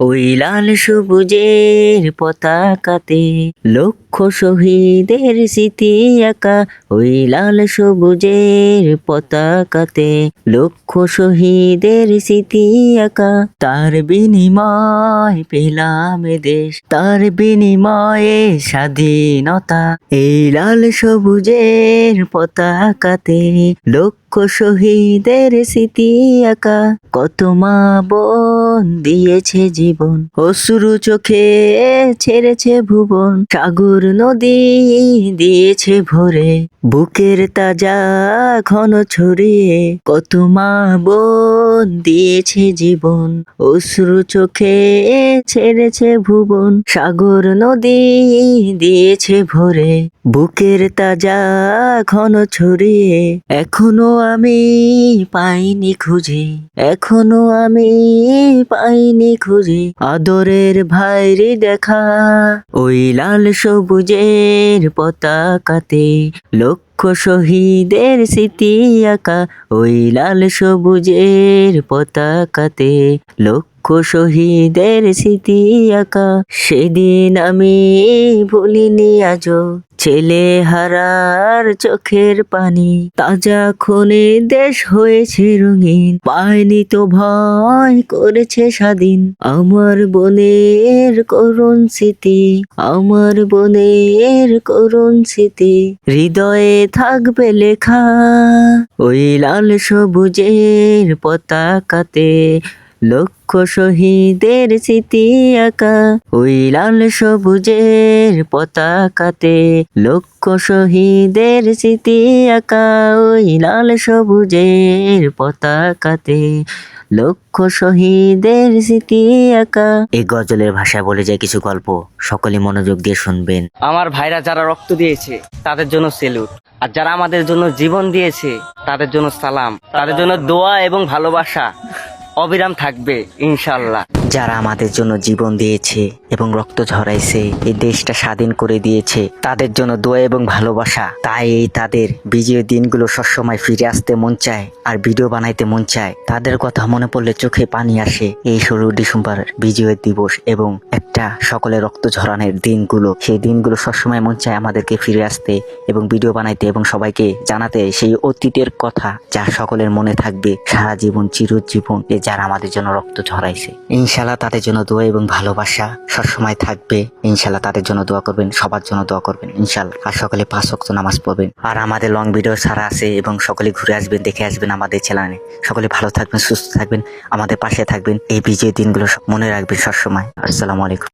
ওই লাল সবুজের পতাকাতে লক্ষ শহীদের স্মৃতি আঁকা। ওই লাল সবুজের পতাকাতে লক্ষ শহীদের স্মৃতি আঁকা। তার বিনিময় পেলাম দেশ, তার বিনিময়ে স্বাধীনতা। এই লাল সবুজের পতাকাতে লক্ষ শহীদের স্মৃতি আঁকা। কত মা বোন দিয়েছে জীবন। অশ্রু চোখে ছেড়েছে ভুবন। সাগর নদী দিয়েছে ভরে। বুকের তাজা ঘন ছড়িয়ে কত মা বোন দিয়েছে জীবন। অশ্রু চোখে ছেড়েছে ভুবন। সাগর নদী দিয়েছে ভরে। বুকের তাজা ঘন ছড়িয়ে এখনও আমি পাইনি খুঁজে। এখনও আমি পাইনি খুঁজে। আদরের ভাইরে দেখা, ওই লাল সবুজের পতাকাতে লক্ষ শহীদের স্মৃতি আঁকা, ওই লাল সবুজের পতাকাতে লক্ষ শহীদের স্মৃতি আঁকা। সেদিন আমি ভুলিনি আজও। ছেলে হারার চোখের পানি। তাজা খুনে দেশ হয়েছে রঙিন। পায়নি তো ভয় করেছে স্বাধীন। আমার বোনের করুণ স্মৃতি, আমার বোনের করুণ স্মৃতি। হৃদয়ে থাকবে লেখা ওই লাল সবুজের পতাকাতে। লক্ষ শহীদের স্মৃতি আঁকা, ওই লাল সবুজের পতাকাতে লক্ষ শহীদের স্মৃতি আঁকা, ওই লাল সবুজের পতাকাতে লক্ষ শহীদের স্মৃতি আঁকা। এই গজলের ভাষায় বলে যায় কিছু গল্প সকলে মনোযোগ দিয়ে শুনবেন। আমার ভাইরা যারা রক্ত দিয়েছে, তাদের জন্য সেলুট। আর যারা আমাদের জন্য জীবন দিয়েছে, তাদের জন্য সালাম। তাদের জন্য দোয়া এবং ভালোবাসা। অবিরাম থাকবে ইনশাল্লাহ যারা আমাদের জন্য জীবন দিয়েছে এবং রক্ত ঝরাইছে, এই দেশটা স্বাধীন করে দিয়েছে। তাদের জন্য দোয়া এবং ভালোবাসা। তাই এই তাদের বিজয় দিনগুলো সবসময় ফিরে আসতে মন চায় আর ভিডিও বানাইতে মন চায়। তাদের কথা মনে পড়লে চোখে পানি আসে। এই ষোলো ডিসেম্বর বিজয় দিবস এবং একটা সকলে রক্ত ঝরানোর দিনগুলো। সেই দিনগুলো সবসময় মন চায় আমাদেরকে ফিরে আসতে এবং ভিডিও বানাইতে এবং সবাইকে জানাতে সেই অতীতের কথা যা সকলের মনে থাকবে সারা জীবন, চিরজীবন যে যারা আমাদের জন্য রক্ত ঝরাইছে। ইনশাল্লাহ তাদের জন্য দোয়া এবং ভালোবাসা। সবসময় থাকবে। ইনশাল্লাহ তাদের জন্য দোয়া করবেন, সবার জন্য দোয়া করবেন, ইনশাল্লাহ। আর সকলে পাঁচ অক্ত নামাজ পড়বেন। আর আমাদের লং ভিডিও সারা আছে এবং সকলে ঘুরে আসবেন, দেখে আসবেন আমাদের চ্যানেলে সকলে ভালো থাকবেন, সুস্থ থাকবেন, আমাদের পাশে থাকবেন। এই বিজয় দিনগুলো মনে রাখবেন সবসময়। আসসালামু আলাইকুম।